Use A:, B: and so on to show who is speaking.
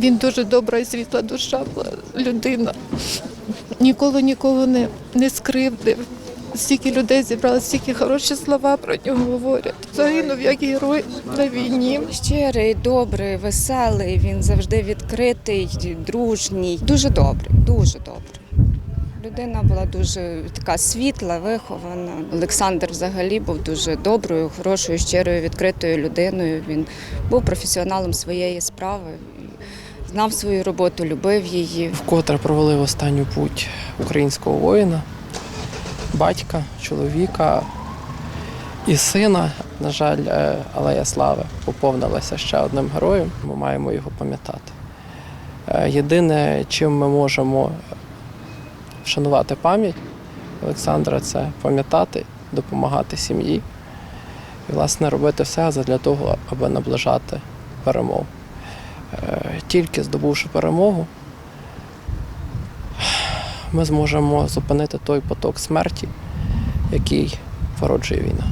A: Він дуже добра і світла душа була людина. Ніколи нікого не, не скривдив. Стільки людей зібрали, стільки хороші слова про нього говорять. Загинув як герой на війні.
B: Щирий, добрий, веселий. Він завжди відкритий, дружній. Дуже добрий, дуже добрий. Людина була дуже така світла, вихована. Олександр взагалі був дуже доброю, хорошою, щирою, відкритою людиною. Він був професіоналом своєї справи, знав свою роботу, любив її.
C: Вкотре провели в останню путь українського воїна, батька, чоловіка і сина. На жаль, е, Алея Слави поповнилася ще одним героєм. Ми маємо його пам'ятати. Е, Єдине, чим ми можемо вшанувати пам'ять Олександра, це пам'ятати, допомагати сім'ї і, власне, робити все для того, аби наближати перемогу. Е, Тільки здобувши перемогу, ми зможемо зупинити той поток смерті, який породжує війна.